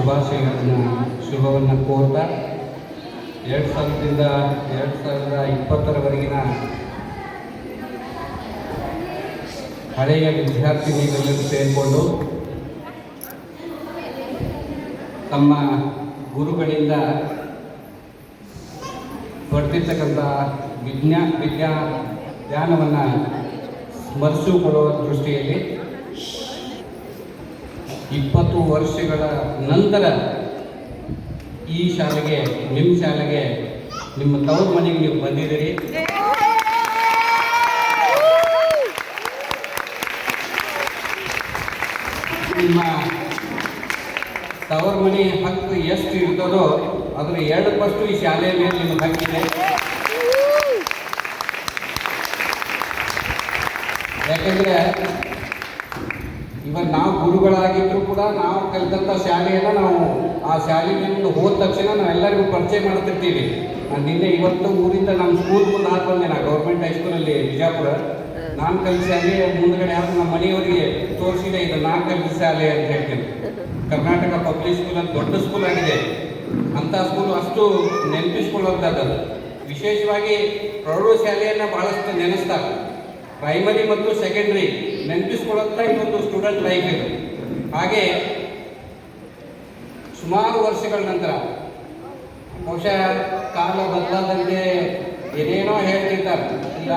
ಶುಭಾಶಯಗಳನ್ನು, ಶುಭವನ್ನು ಕೋರ್ತಾ ಎರಡು ಸಾವಿರದಿಂದ ಎರಡು ಸಾವಿರದ ಇಪ್ಪತ್ತರವರೆಗಿನ ಹಳೆಯ ವಿದ್ಯಾರ್ಥಿನಿಗಳೆಲ್ಲರೂ ಸೇರಿಕೊಂಡು ತಮ್ಮ ಗುರುಗಳಿಂದ ಪಡೆದಿರ್ತಕ್ಕಂಥ ವಿಜ್ಞಾ ವಿದ್ಯಾ ಜ್ಞಾನವನ್ನು ಸ್ಮರಿಸಿಕೊಳ್ಳುವ ದೃಷ್ಟಿಯಲ್ಲಿ ಇಪ್ಪತ್ತು ವರ್ಷಗಳ ನಂತರ ಈ ಶಾಲೆಗೆ ನಿಮ್ಮ ಶಾಲೆಗೆ ನಿಮ್ಮ ತವ್ರ ಮನೆಗೆ ನೀವು ಬಂದಿದ್ದೀರಿ? ನಿಮ್ಮ ತವರ ಮನೆ ಹಕ್ಕು ಎಷ್ಟು ಇರ್ತದೋ ಅದರ ಎರಡು ಪಸ್ಟು ಈ ಶಾಲೆಯ ಮೇಲೆ ನಿಮ್ಮ ಹಕ್ಕಿದೆ ಯಾಕೆಂದ್ರೆ ಇವಾಗ ನಾವು ಕೂಡ ನಾವು ಕಲಿತಂಥ ಶಾಲೆಯನ್ನು ನಾವು ಆ ಶಾಲೆಯಿಂದ ಹೋದ ತಕ್ಷಣ ನಾವೆಲ್ಲರಿಗೂ ಪರಿಚಯ ಮಾಡ್ತಿರ್ತೀವಿ. ನಾನು ನಿನ್ನೆ ಇವತ್ತು ಊರಿಂದ ನಮ್ಮ ಸ್ಕೂಲ್ ಮುಂದೆ ಹಾಕಿ ಬಂದೆ ನಾ ಗೌರ್ಮೆಂಟ್ ಹೈಸ್ಕೂಲಲ್ಲಿ ಬಿಜಾಪುರ. ನಾನು ಕಲಿತ ಶಾಲೆ ಮುಂದ್ಗಡೆ ಹಾಕಿ ನಮ್ಮ ಮನೆಯವರಿಗೆ ತೋರಿಸಿದೆ, ಇದು ನಾನು ಕಲಿತ ಶಾಲೆ ಅಂತ ಹೇಳ್ತೀನಿ. ಕರ್ನಾಟಕ ಪಬ್ಲಿಕ್ ಸ್ಕೂಲ್ ಅಂತ ದೊಡ್ಡ ಸ್ಕೂಲ್ ಆಗಿದೆ. ಅಂಥ ಸ್ಕೂಲ್ ಅಷ್ಟು ನೆನಪಿಸ್ಕೊಳ್ಳುವಂಥದ್ದು ವಿಶೇಷವಾಗಿ ಪ್ರೌಢಶಾಲೆಯನ್ನು ಭಾಳಷ್ಟು ನೆನೆಸ್ತಾರೆ. ಪ್ರೈಮರಿ ಮತ್ತು ಸೆಕೆಂಡ್ರಿ ನೆನಪಿಸ್ಕೊಳ್ಳುವಂಥ ಇದೊಂದು ಸ್ಟೂಡೆಂಟ್ ಲೈಫ್ ಇದು. ಹಾಗೆ ಸುಮಾರು ವರ್ಷಗಳ ನಂತರ, ಬಹುಶಃ ಕಾಲ ಬದಲಾದಂತೆ ಏನೇನೋ ಹೇಳ್ತಿರ್ತಾರೆ. ಇಲ್ಲ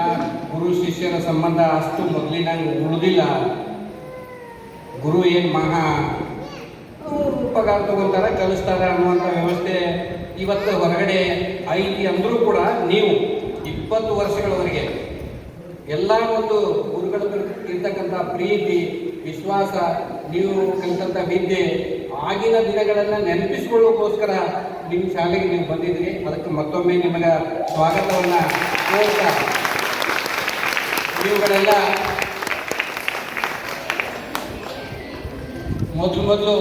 ಗುರು, ಶಿಷ್ಯರ ಸಂಬಂಧ ಅಷ್ಟು ಮೊದಲಿನಂಗೆ ಉಳಿದಿಲ್ಲ. ಗುರು ಏನು ಮಹಾ ಪಗಾರ ತಗೊಂತಾರೆ ಕಲಿಸ್ತಾರೆ ಅನ್ನುವಂಥ ವ್ಯವಸ್ಥೆ ಇವತ್ತು ಹೊರಗಡೆ ಐತಿ ಅಂದರೂ ಕೂಡ ನೀವು ಇಪ್ಪತ್ತು ವರ್ಷಗಳವರೆಗೆ ಎಲ್ಲ ಒಂದು ಗುರುಗಳ ಇರ್ತಕ್ಕಂಥ ಪ್ರೀತಿ, ವಿಶ್ವಾಸ ನೀವು ಕಲಿತಂಥ ವಿದ್ಯೆ ಆಗಿನ ದಿನಗಳನ್ನು ನೆನಪಿಸ್ಕೊಳ್ಳೋಕ್ಕೋಸ್ಕರ ನಿಮ್ಮ ಶಾಲೆಗೆ ನೀವು ಬಂದಿದ್ದೀರಿ ಅದಕ್ಕೆ ಮತ್ತೊಮ್ಮೆ ನಿಮಗೆ ಸ್ವಾಗತವನ್ನು ಕೋರ್ತಾ ನೀವುಗಳೆಲ್ಲ ಮೊದಲು ಮೊದಲು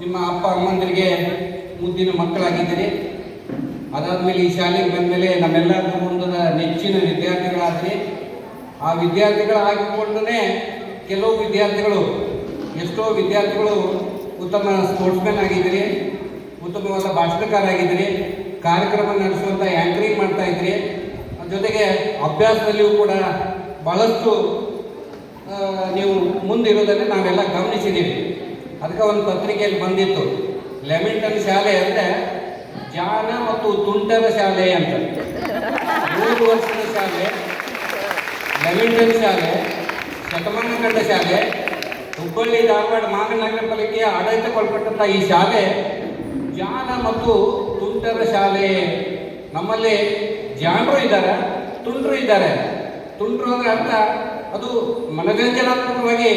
ನಿಮ್ಮ ಅಪ್ಪ ಅಮ್ಮಂದಿರಿಗೆ ಮುದ್ದಿನ ಮಕ್ಕಳಾಗಿದ್ದೀರಿ. ಅದಾದಮೇಲೆ ಈ ಶಾಲೆಗೆ ಬಂದಮೇಲೆ ನಮ್ಮೆಲ್ಲ ಮುಂದಿನ ನೆಚ್ಚಿನ ವಿದ್ಯಾರ್ಥಿಗಳಾದ್ರಿ. ಆ ವಿದ್ಯಾರ್ಥಿಗಳಾಗಿಕೊಂಡೇ ಕೆಲವು ವಿದ್ಯಾರ್ಥಿಗಳು ಎಷ್ಟೋ ವಿದ್ಯಾರ್ಥಿಗಳು ಉತ್ತಮ ಸ್ಪೋರ್ಟ್ಸ್ಮನ್ ಆಗಿದ್ದೀರಿ, ಉತ್ತಮವಾದ ಭಾಷಣಕಾರಾಗಿದ್ದೀರಿ ಕಾರ್ಯಕ್ರಮ ನಡೆಸುವಂಥ ಆ್ಯಂಕರಿಂಗ್ ಮಾಡ್ತಾ ಇದ್ರಿ ಜೊತೆಗೆ ಅಭ್ಯಾಸದಲ್ಲಿಯೂ ಕೂಡ ಬಹಳಷ್ಟು ನೀವು ಮುಂದಿರೋದನ್ನು ನಾವೆಲ್ಲ ಗಮನಿಸಿದ್ದೀವಿ. ಅದಕ್ಕೆ ಒಂದು ಪತ್ರಿಕೆಯಲ್ಲಿ ಬಂದಿತ್ತು ಲೆಮಿಂಟನ್ ಶಾಲೆ ಅಂದರೆ ಜಾನ ಮತ್ತು ತುಂಟರ ಶಾಲೆ ಅಂತ. ಮೂರು ವರ್ಷದ ಶಾಲೆ ಲೆಮಿಂಟನ್ ಶಾಲೆ ಶತಮಾನ ಕಂಡ ಶಾಲೆ ಹುಬ್ಬಳ್ಳಿ ಧಾರವಾಡ ಮಹಾನಗರ ಪಾಲಿಕೆಯ ಆಡಳಿತಗೊಳ್ಪಟ್ಟಂಥ ಈ ಶಾಲೆ, ಜಾನ ಮತ್ತು ತುಂಟರ ಶಾಲೆ. ನಮ್ಮಲ್ಲಿ ಜಾನರು ಇದ್ದಾರೆ, ತುಂಟರು ಇದ್ದಾರೆ. ತುಂಟರು ಅಂದ್ರೆ ಅರ್ಥ, ಅದು ಮನೋರಂಜನಾತ್ಮಕವಾಗಿ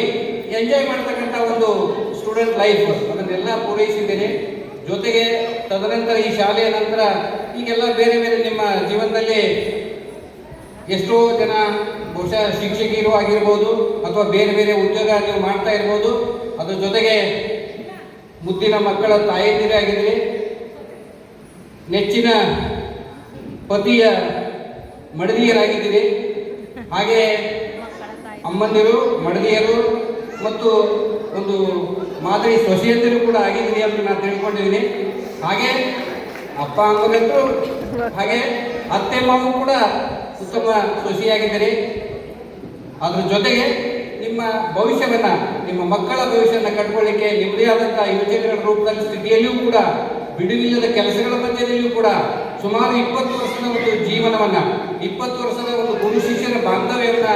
ಎಂಜಾಯ್ ಮಾಡ್ತಕ್ಕಂಥ ಒಂದು ಸ್ಟೂಡೆಂಟ್ ಲೈಫ್ ಅದನ್ನೆಲ್ಲ ಪೂರೈಸಿದ್ದೇನೆ. ಜೊತೆಗೆ ತದನಂತರ ಈ ಶಾಲೆಯ ನಂತರ ಈಗೆಲ್ಲ ಬೇರೆ ಬೇರೆ ನಿಮ್ಮ ಜೀವನದಲ್ಲಿ ಎಷ್ಟೋ ಜನ ಬಹುಶಃ ಶಿಕ್ಷಕಿಯರು ಆಗಿರ್ಬೋದು ಅಥವಾ ಬೇರೆ ಬೇರೆ ಉದ್ಯೋಗ ನೀವು ಮಾಡ್ತಾ ಇರ್ಬೋದು, ಅದರ ಜೊತೆಗೆ ಮುದ್ದಿನ ಮಕ್ಕಳ ತಾಯಂದಿರೇ ಆಗಿದ್ರಿ. ನೆಚ್ಚಿನ ಪತಿಯ ಮಡದಿಯರಾಗಿದ್ದೀರಿ. ಹಾಗೆ ಅಮ್ಮಂದಿರು, ಮಡದಿಯರು ಮತ್ತು ಒಂದು ಮಾದರಿ ಸೊಸೆಯಂದಿರು ಕೂಡ ಆಗಿದ್ದೀರಿ ಅಂತ ನಾನು ತಿಳ್ಕೊಂಡಿದ್ದೀನಿ. ಹಾಗೆ ಅಪ್ಪ ಅಮ್ಮನಂತೂ ಹಾಗೆ ಅತ್ತೆ, ಮಾವು ಕೂಡ ಉತ್ತಮ ಸೊಸೆಯಾಗಿದ್ದೀರಿ. ಅದ್ರ ಜೊತೆಗೆ ನಿಮ್ಮ ಭವಿಷ್ಯವನ್ನ, ನಿಮ್ಮ ಮಕ್ಕಳ ಭವಿಷ್ಯವನ್ನು ಕಟ್ಕೊಳ್ಳಿಕ್ಕೆ ನಿಮ್ಮದೇ ಆದಂಥ ಯೋಜನೆಗಳ ರೂಪದಲ್ಲಿ ಸ್ಥಿತಿಯಲ್ಲಿಯೂ ಕೂಡ, ಬಿಡುವಿಲ್ಲದ ಕೆಲಸಗಳ ಮಧ್ಯದಲ್ಲಿಯೂ ಕೂಡ ಸುಮಾರು ಇಪ್ಪತ್ತು ವರ್ಷದ ಒಂದು ಜೀವನವನ್ನ, ಇಪ್ಪತ್ತು ವರ್ಷದ ಒಂದು ಗುರು ಶಿಷ್ಯರ ಬಾಂಧವ್ಯವನ್ನ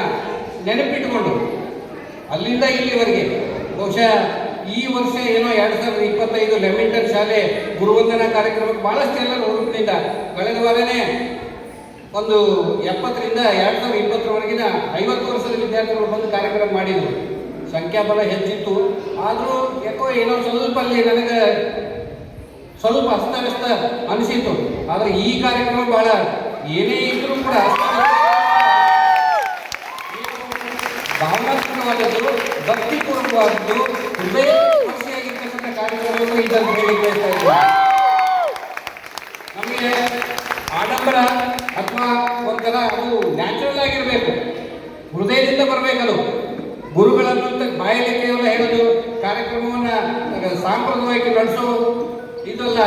ನೆನಪಿಟ್ಟುಕೊಂಡು ಅಲ್ಲಿಂದ ಇಲ್ಲಿವರೆಗೆ, ಬಹುಶಃ ಈ ವರ್ಷ ಏನೋ ಎರಡು ಸಾವಿರದ ಇಪ್ಪತ್ತೈದು ಲೆಮಿಂಟನ್ ಶಾಲೆ ಗುರುವಂದನಾ ಕಾರ್ಯಕ್ರಮಕ್ಕೆ ಬಹಳಷ್ಟು ಎಲ್ಲರೂ ಹುರುಪಿನಿಂದ ಕಳೆದ ವಾರನೇ ಒಂದು ಎಪ್ಪತ್ತರಿಂದ ಎರಡು ಸಾವಿರದ ಇಪ್ಪತ್ತರವರೆಗಿನ ಐವತ್ತು ವರ್ಷದ ವಿದ್ಯಾರ್ಥಿಗಳು ಬಂದು ಕಾರ್ಯಕ್ರಮ ಮಾಡಿದರು. ಸಂಖ್ಯಾಬಲ ಹೆಚ್ಚಿತ್ತು. ಆದರೂ ಯಾಕೋ ಏನೋ ಸ್ವಲ್ಪ ಅಲ್ಲಿ ನನಗೆ ಸ್ವಲ್ಪ ಅಸ್ತವ್ಯಸ್ತ ಅನಿಸಿತು ಆದರೆ ಈ ಕಾರ್ಯಕ್ರಮ ಬಹಳ ಏನೇ ಇದ್ರೂ ಕೂಡ ಭಾವನಾತ್ಮಕವಾದದ್ದು ಭಕ್ತಿಪೂರ್ವಕವಾದದ್ದು ಹೃದಯ ಸ್ಪರ್ಶಿಯಾಗಿರ್ತಕ್ಕಂಥ ಕಾರ್ಯಕ್ರಮಗಳು ಇದನ್ನು ಹೇಳಿ ನಮಗೆ ಆಡಂಬರ ಒಂಥರ ಅದು ನ್ಯಾಚುರಲ್ ಆಗಿರಬೇಕು. ಹೃದಯದಿಂದ ಬರಬೇಕದು. ಗುರುಗಳನ್ನು ಬಾಯಲ್ಲಿ ಕೇವಲ ಹೇಳೋದು ಕಾರ್ಯಕ್ರಮವನ್ನು ಸಾಂಪ್ರದಾಯಿಕ ನಡೆಸೋ ಇದಲ್ಲ.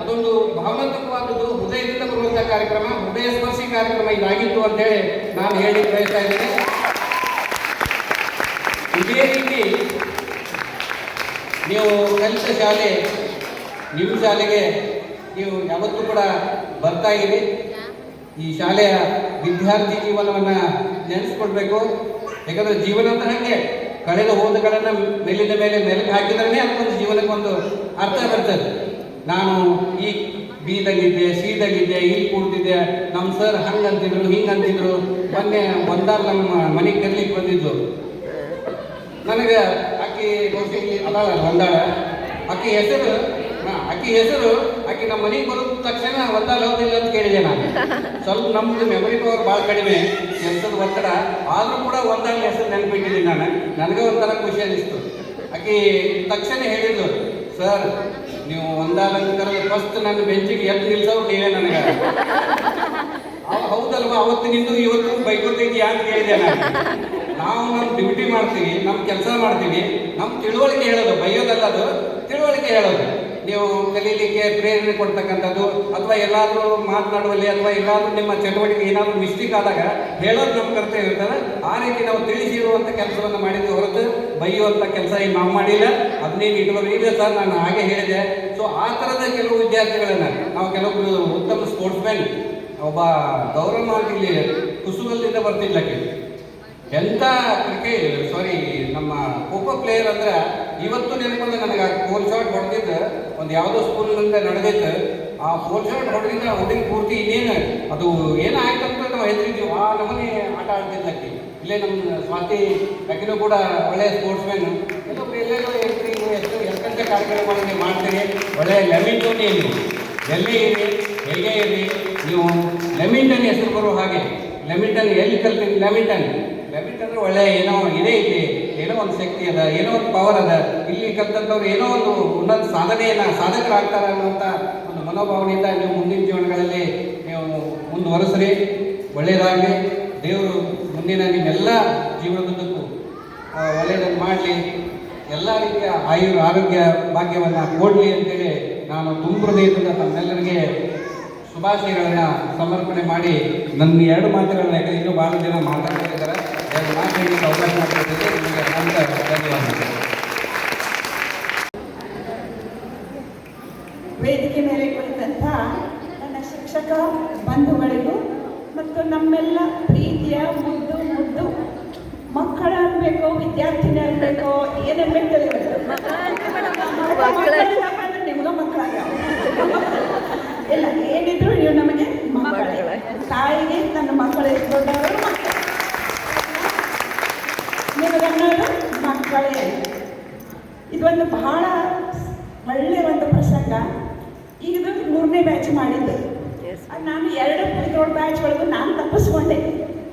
ಅದೊಂದು ಭಾವನಾತ್ಮಕವಾದದ್ದು. ಹೃದಯದಿಂದ ಬರುವಂಥ ಕಾರ್ಯಕ್ರಮ, ಹೃದಯ ಸ್ಪರ್ಶಿ ಕಾರ್ಯಕ್ರಮ ಇದಾಗಿತ್ತು ಅಂತೇಳಿ ನಾನು ಹೇಳಿ ಬಯಸ್ತಾ ಇದ್ದೇನೆ. ಇದೇ ರೀತಿ ನೀವು ಕಲಿತ ಶಾಲೆ, ನಿಮ್ಮ ಶಾಲೆಗೆ ನೀವು ಯಾವತ್ತೂ ಕೂಡ ಬರ್ತಾ ಇರಿ. ಈ ಶಾಲೆಯ ವಿದ್ಯಾರ್ಥಿ ಜೀವನವನ್ನ ನೆನೆಸ್ಕೊಳ್ಬೇಕು. ಯಾಕಂದ್ರೆ ಜೀವನ ಅಂತ ಹಾಗೆ. ಕಳೆದ ಹೋದಗಳನ್ನು ಮೇಲಿನ ಮೇಲೆ ಮೆಲುಕು ಹಾಕಿದ್ರೆ ಅದಕ್ಕೊಂದು ಜೀವನಕ್ಕೊಂದು ಅರ್ಥ ಬರ್ತದೆ. ನಾನು ಈ ಬೀದಗಿದ್ದೆ ಸೀದಾಗಿದ್ದೆ ಇಲ್ಲಿ ಕೂಡ್ತಿದ್ದೆ. ನಮ್ಮ ಸರ್ ಹಂಗಂತಿದ್ರು, ಹಿಂಗಂತಿದ್ರು. ಮೊನ್ನೆ ಒಂದಾರ ನಮ್ಮ ಮನೆಗೆ ಕರ್ಲಿಕ್ಕೆ ಬಂದಿದ್ಲು ನನಗೆ ಅಕ್ಕಿ ಬಂದಾಳ ಅದಾಳ ಒಂದಾಳ. ಆಕಿ ಹೆಸರು ಅಕ್ಕಿ ಹೆಸರು ಆಕಿ ನಮ್ಮ ಮನೆಗೆ ಬರೋದ ತಕ್ಷಣ ಒತ್ತಡ ಹೋದಿಲ್ಲ ಅಂತ ಕೇಳಿದೆ ನಾನು. ಸ್ವಲ್ಪ ನಮ್ದು ಮೆಮೊರಿ ಪವರ್ ಭಾಳ ಕಡಿಮೆ ಕೆಲಸದ ಒತ್ತಡ. ಆದರೂ ಕೂಡ ಒಂದಾಳ ಹೆಸರು ನೆನಪಿಟ್ಟಿದ್ದೀನಿ ನಾನು. ನನಗೆ ಒಂಥರ ಖುಷಿ ಅನಿಸ್ತು. ಆಕಿ ತಕ್ಷಣ ಹೇಳಿದ್ಲು ಸರ್, ನೀವು ಒಂದಾಲಂಕರ ಫಸ್ಟ್ ನನ್ನ ಬೆಂಚಿಗೆ ಎದ್ದು ನಿಲ್ಸೋರು ನೀವೇ ನನಗೆ. ಹೌದಲ್ವಾ ಅವತ್ತಿನಿಂದ ಇವತ್ತು ಬೈಕೊತಿದ್ಯಾ ಅಂತ ಕೇಳಿದೆ ನಾನು. ನಾವು ನಮ್ಮ ಡ್ಯೂಟಿ ಮಾಡ್ತೀವಿ ನಮ್ಮ ಕೆಲಸ ಮಾಡ್ತೀವಿ ನಮ್ಮ ತಿಳುವಳಿಕೆ ಹೇಳೋದು, ಬೈಯೋದಲ್ಲ ಅದು, ತಿಳುವಳಿಕೆ ಹೇಳೋದು. ನೀವು ಕಲೀಲಿಕ್ಕೆ ಪ್ರೇರಣೆ ಕೊಡ್ತಕ್ಕಂಥದ್ದು, ಅಥವಾ ಎಲ್ಲಾದರೂ ಮಾತನಾಡುವಲ್ಲಿ, ಅಥವಾ ಎಲ್ಲಾದರೂ ನಿಮ್ಮ ಚಟುವಟಿಕೆ ಏನಾದರೂ ಮಿಸ್ಟೇಕ್ ಆದಾಗ ಹೇಳೋದು ನಮ್ಮ ಕರ್ತವ್ಯ ಇರ್ತಾರೆ ಆ ರೀತಿ ನಾವು ತಿಳಿಸಿರುವಂಥ ಕೆಲಸವನ್ನು ಮಾಡಿದ್ದು ಹೊರತು ಬೈಯುವಂಥ ಕೆಲಸ ಈಗ ನಾವು ಮಾಡಿಲ್ಲ ಅದನ್ನೇನು ಇಟ್ಕೊಂಡು ಇಲ್ಲ ಸರ್, ನಾನು ಹಾಗೆ ಹೇಳಿದೆ. ಸೊ ಆ ಥರದ ಕೆಲವು ವಿದ್ಯಾರ್ಥಿಗಳನ್ನು ನಾವು ಕೆಲವೊಬ್ಬರು ಉತ್ತಮ ಸ್ಪೋರ್ಟ್ಸ್ ಮ್ಯಾನ್ ಒಬ್ಬ ಗೌರವ ಇಲ್ಲಿ ಕುಸುಗಲ್ಲಿಂದ ಬರ್ತಿದ್ಲಕ್ಕೆ. ಎಂಥ ಕ್ರಿಕೆಟ್ ಸಾರಿ ನಮ್ಮ ಖೋಖೋ ಪ್ಲೇಯರ್ ಅಂದ್ರೆ ಇವತ್ತು ನೆನಪಂದ್ರೆ ನನಗೆ ಫೋರ್ ಶಾಟ್ ಹೊಡೆದಿದ್ದ ಒಂದು ಯಾವುದೋ ಸ್ಕೂಲ್ನಿಂದ ನಡೆದೈತೆ. ಆ ಫೋಲ್ ಶಾಟ್ ಹೊಡೆದಿದ್ದ ಹುಡುಗಿ ಪೂರ್ತಿ ಇನ್ನೇನು ಅದು ಏನಾಯ್ತು ಅಂತ ನಾವು ಹೆದರಿದ್ವಿ. ಆ ನಮನೆ ಆಟ ಆಡ್ತಿದ್ದಕ್ಕೆ ಇಲ್ಲೇ ನಮ್ಮ ಸ್ವಾತಿ ಅಕ್ಕಿನೂ ಕೂಡ ಒಳ್ಳೆಯ ಸ್ಪೋರ್ಟ್ಸ್ಮನ್ ಮ್ಯಾನ್ ಹೇಳ್ತೀವಿ ನೀವು ಎಷ್ಟು ಕಾರ್ಯಕ್ರಮಗಳನ್ನು ಮಾಡ್ತೀರಿ. ಒಳ್ಳೆಯ ಲೆಮಿಟೋನಿ ನೀವು ಎಲ್ಲಿ ಇರಿ ಹೇಗೆ ಇರಿ ನೀವು ಲೆಮಿಂಟನ್ ಹೆಸರು ಬರುವ ಹಾಗೆ. ಲೆಮಿಂಟನ್ ಎಲ್ಲಿ ಕಲ್ತೀನಿ ಲೆಮಿಂಟನ್ ಲೆಮಿಂಟನ್ ಒಳ್ಳೆಯ ಒಳ್ಳೆ ಏನೋ ಇದೇ ಇಲ್ಲಿ. ಏನೋ ಒಂದು ಶಕ್ತಿ ಅದ, ಏನೋ ಒಂದು ಪವರ್ ಅದ. ಇಲ್ಲಿ ಕಲ್ತಂಥವ್ರು ಏನೋ ಒಂದು ಉನ್ನತ ಸಾಧನೆಯನ್ನ ಸಾಧಕರಾಗ್ತಾರೆ ಅನ್ನುವಂಥ ಒಂದು ಮನೋಭಾವನೆಯಿಂದ ನೀವು ಮುಂದಿನ ಜೀವನಗಳಲ್ಲಿ ನೀವು ಮುಂದುವರೆಸ್ರಿ ಒಳ್ಳೆಯದಾಗಲಿ ದೇವರು ಮುಂದಿನ ನಿಮ್ಮೆಲ್ಲ ಜೀವನದುದ್ದಕ್ಕೂ ಒಳ್ಳೆಯದನ್ನು ಮಾಡಲಿ. ಎಲ್ಲ ರೀತಿಯ ಆಯುರ್ ಆರೋಗ್ಯ ಭಾಗ್ಯವನ್ನು ಕೊಡಲಿ ಅಂತೇಳಿ ನಾನು ತುಂಬ ಹೃದಯದಿಂದ ತಮ್ಮೆಲ್ಲರಿಗೆ ಶುಭಾಶಯಗಳನ್ನು ಸಮರ್ಪಣೆ ಮಾಡಿ ನನ್ನ ಎರಡು ಮಾತುಗಳನ್ನ ಯಾಕಂದ್ರೆ ಇನ್ನೂ ಭಾಳ ಜನ ಮಾತಾಡ್ತಿದ್ದಾರೆ ಎರಡು ಹೇಳಲಿಕ್ಕೆ ಅವಕಾಶ ನಿಮಗೆ ನಮ್ಮೆಲ್ಲ ಪ್ರೀತಿಯ ಮುದ್ದು ಮುದ್ದು. ಮಕ್ಕಳಾಗಬೇಕು ವಿದ್ಯಾರ್ಥಿನಿ ನಿಮ್ಗ ಮಕ್ಕಳಾಗ ಇಲ್ಲ ಏನಿದ್ರು ನೀವು ನಮಗೆ, ಮಕ್ಕಳೇ. ತಾಯಿಗೆ ನನ್ನ ಮಕ್ಕಳು, ದೊಡ್ಡವರು ನಿಮಗನ್ನೋದು ಮಕ್ಕಳೇ. ಇದೊಂದು ಬಹಳ ಒಳ್ಳೆಯ ಒಂದು ಪ್ರಸಂಗ. ಈಗ ಮೂರನೇ ಬ್ಯಾಚ್ ಮಾಡಿದ್ದೆ. ಬ್ಯಾಚ್ ಒಳಗೂ ನಾನು ತಪ್ಪಿಸ್ಕೊಂಡೆ.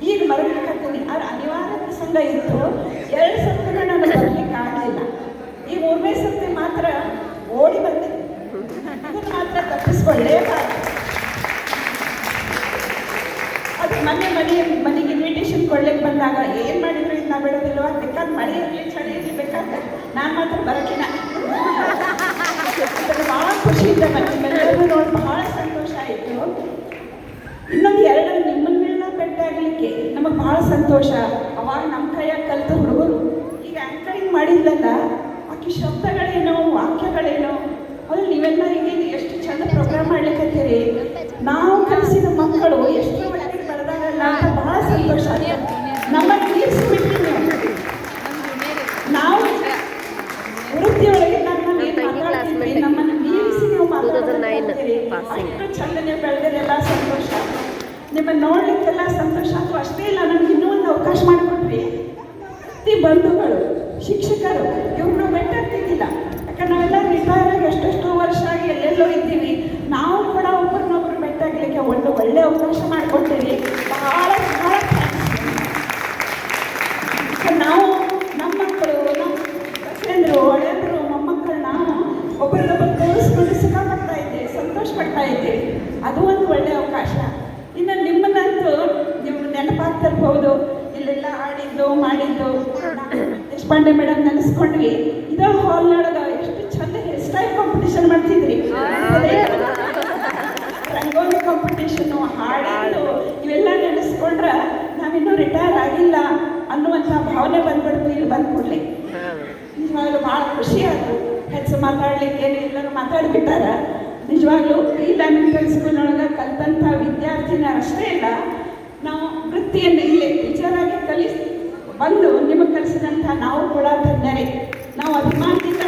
ಈಗ ಮರಬೇಕಾಗ್ತೀನಿ ಅದು ಅನಿವಾರ್ಯ ಪ್ರಸಂಗ ಇತ್ತು, ಎರಡು ಸತ್ತ ನಾನು ಬರ್ಲಿಕ್ಕೆ ಆಗಲಿಲ್ಲ. ಈ ಮೂರನೇ ಸತಿ ಮಾತ್ರ ಓಡಿ ಬಂದೆ. ಮಾತ್ರ ತಪ್ಪಿಸ್ಕೊಂಡೆ ಅದು ಮನೆ ಮನೆ, ಮನೆಗೆ ಇನ್ವಿಟೇಷನ್ ಕೊಡ್ಲಿಕ್ಕೆ ಬಂದಾಗ ಏನ್ ಮಾಡಿದ್ರು ಇನ್ನ ಬಿಡೋದಿಲ್ವ ಬೇಕಾದ ಮಳೆ ಇರಲಿ, ಚಳಿ ಇರಲಿ ಬೇಕಾದ್ರೆ ನಾನು ಮಾತ್ರ ಬರೋಕಿನ. ಭಾಳ ಖುಷಿಯಿಂದ ನಿಮ್ಮೆಲ್ಲರೂ ನೋಡಿ ಭಾಳ ಸಂತೋಷ ಆಯಿತು ಇನ್ನೊಂದು ಎರಡು ನಿಮ್ಮನ್ನೆಲ್ಲ ಭೇಟಿಯಾಗಲಿಕ್ಕೆ ನಮಗೆ ಭಾಳ ಸಂತೋಷ ಅವಾಗ ನಮ್ಮ ಕೈಯಾಗ ಕಲಿತ ಹುಡುಗರು ಈಗ ಆ್ಯಂಕರಿಂಗ್ ಮಾಡಿದ್ಲಲ್ಲ ಆಕೆ ಶಬ್ದಗಳೇನೋ ವಾಕ್ಯಗಳೇನೋ ಅದು ನೀವೆಲ್ಲ ಈಗ ಎಷ್ಟು ಚಂದ ಪ್ರೋಗ್ರಾಮ್ ಮಾಡ್ಲಿಕ್ಕತ್ತೀರಿ ನಾವು ಕಲಿಸಿದ ಮಕ್ಕಳು ಎಷ್ಟು ಮಟ್ಟಿಗೆ ಬೆಳೆದಾರಲ್ಲ ಅಂತ ಭಾಳ ಸಂತೋಷ ಆಯ್ತು ನಮ್ಮನ್ನು ಮೀರಿಸಿಬಿಟ್ರಿ ನೀವು ನಾವು ವೃತ್ತಿಯೊಳಗೆ ನಮ್ಮನ್ನು ಏನು ಮಾತಾಡ್ತಿದ್ವಿ ನಮ್ಮನ್ನು ಮೀರಿಸಿ ನೀವು ಮಾತಾಡ್ತಿದ್ದೀರಿ ಅಷ್ಟು ಚಂದ ನೀವು ಬೆಳೆದಿರೆಲ್ಲ ಸಂತೋಷ ನಿಮ್ಮನ್ನು ಸಂತೋಷ ಆಯ್ತು ಅಷ್ಟೇ ಇಲ್ಲ. ನಮ್ಗೆ ಇನ್ನೂ ಒಂದು ಅವಕಾಶ ಮಾಡಿಕೊಟ್ರಿ ಪ್ರತಿ ಬಂಧುಗಳು, ಶಿಕ್ಷಕರು, ಇವ್ರನ್ನ ಬೆಟ್ಟಾಗ್ತಿದ್ದಿಲ್ಲ ಯಾಕಂದ್ರೆ ನಾವೆಲ್ಲ ರಿಟೈರ್ ಆಗಿ ಎಷ್ಟೆಷ್ಟೋ ವರ್ಷ ಆಗಿ ಎಲ್ಲೆಲ್ಲೋ ಇದ್ದೀವಿ. ನಾವು ಕೂಡ ಒಬ್ಬರನ್ನೊಬ್ರು ಬೆಟ್ಟಾಗ್ಲಿಕ್ಕೆ ಒಂದು ಒಳ್ಳೆ ಅವಕಾಶ ಮಾಡಿಕೊಟ್ಟಿರಿ. ಬಹಳ ಬಹಳ ನಾವು ನಮ್ಮ ಮಕ್ಕಳು, ನಮ್ಮ ಸೊಸೆಯಂದ್ರು ಒಳ್ಳೆಯಂದ್ರು ಮೊಮ್ಮಕ್ಕಳನ್ನ ಒಬ್ಬರಿಗೊಬ್ಬರು ತೋರಿಸ್ಕೊಂಡು ಸುಖ ಪಡ್ತಾ ಇದ್ದೀವಿ ಸಂತೋಷ ಪಡ್ತಾ ಇದ್ದೀವಿ ಅದು ಒಂದು ಒಳ್ಳೆಯ ಅವಕಾಶ ಇನ್ನು ನೆನಪಾಗ್ತಿರ್ಬೋದು ಇಲ್ಲೆಲ್ಲ ಆಡಿದ್ದು, ಮಾಡಿದ್ದು. ದೇಶಪಾಂಡೆ ಮೇಡಮ್ ನೆನೆಸ್ಕೊಂಡ್ವಿ. ಇದೇ ಹಾಲ್ನೊಳಗ ಎಷ್ಟು ಚಂದ ಹೇರ್ ಸ್ಟೈಲ್ ಕಾಂಪಿಟೇಷನ್ ಮಾಡ್ತಿದ್ರಿ ರಂಗೋಲಿ ಕಾಂಪಿಟೇಷನು ಹಾಡಿದ್ದು, ಇವೆಲ್ಲ ನೆನೆಸ್ಕೊಂಡ್ರೆ ನಾವಿನ್ನೂ ರಿಟೈರ್ ಆಗಿಲ್ಲ ಅನ್ನುವಂಥ ಭಾವನೆ ಬಂದ್ಬಿಡ್ತು ಇಲ್ಲಿ ಬಂದ ಕೂಡಲೇ ನಿಜವಾಗ್ಲೂ ಭಾಳ ಖುಷಿ ಆಯ್ತು. ಹೆಚ್ಚು ಮಾತಾಡ್ಲಿಕ್ಕೆ ಎಲ್ಲರೂ ಮಾತಾಡ್ಬಿಟ್ಟಾರ. ನಿಜವಾಗ್ಲೂ ಈ ಸ್ಕೂಲ್ ಸ್ಕೂಲ್ನೊಳಗೆ ಕಲ್ತಂತ ವಿದ್ಯಾರ್ಥಿನ ಅಷ್ಟೇ ಇಲ್ಲ. ನಾವು ವೃತ್ತಿಯನ್ನು ಇಲ್ಲೇ ವಿಚಾರಾಗಿ ಕಲಿಸಿ ಬಂದು ನಿಮಗೆ ಕಲಿಸಿದಂಥ ನಾವು ಕೂಡ ಧನ್ಯರೇ ನಾವು ಅಭಿಮಾನದಿಂದ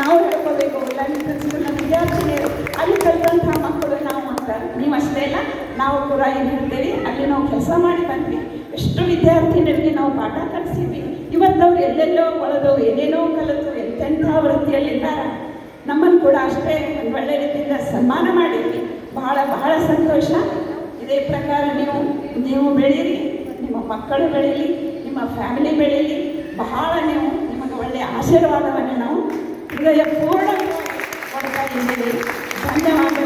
ನಾವು ಹೇಳ್ಕೋಬೇಕು ಲ್ಯಾಮಿಂಟಲ್ ಸ್ಕೂಲ್ನ ವಿದ್ಯಾರ್ಥಿನಿಯರು ಅಲ್ಲಿ ಕಲಿತಂಥ ಮಕ್ಕಳು ನಾವು ಅಂತ ನೀವು ಅಷ್ಟೇ ಇಲ್ಲ ನಾವು ಕೂಡ ಏನು ಹೇಳ್ತೇವೆ ಅಲ್ಲಿ ನಾವು ಕೆಲಸ ಮಾಡಿ ಬಂದ್ವಿ. ಎಷ್ಟು ವಿದ್ಯಾರ್ಥಿನಿಯರಿಗೆ ನಾವು ಪಾಠ ಕಲಿಸಿದ್ವಿ. ಇವತ್ತು ಅವ್ರು ಎಲ್ಲೆಲ್ಲೋ ಒಳದು, ಏನೇನೋ ಕಲಿತು, ಎಂತೆಂಥ ವೃತ್ತಿಯಲ್ಲಿದ್ದಾರ. ನಮ್ಮನ್ನು ಕೂಡ ಅಷ್ಟೇ ಒಳ್ಳೆ ರೀತಿಯಿಂದ ಸನ್ಮಾನ ಮಾಡಿದ್ವಿ. ಬಹಳ ಬಹಳ ಸಂತೋಷ. ಇದೇ ಪ್ರಕಾರ ನೀವು ನೀವು ಬೆಳೀರಿ ನಿಮ್ಮ ಮಕ್ಕಳು ಬೆಳೀಲಿ ನಿಮ್ಮ ಫ್ಯಾಮಿಲಿ ಬೆಳೀಲಿ ಬಹಳ ನೀವು ನಿಮಗೆ ಒಳ್ಳೆಯ ಆಶೀರ್ವಾದವನ್ನು ನಾವು ಹೃದಯ ಪೂರ್ಣ ಕೊಡ್ತಾ ಇದ್ದೀವಿ. ಧನ್ಯವಾದ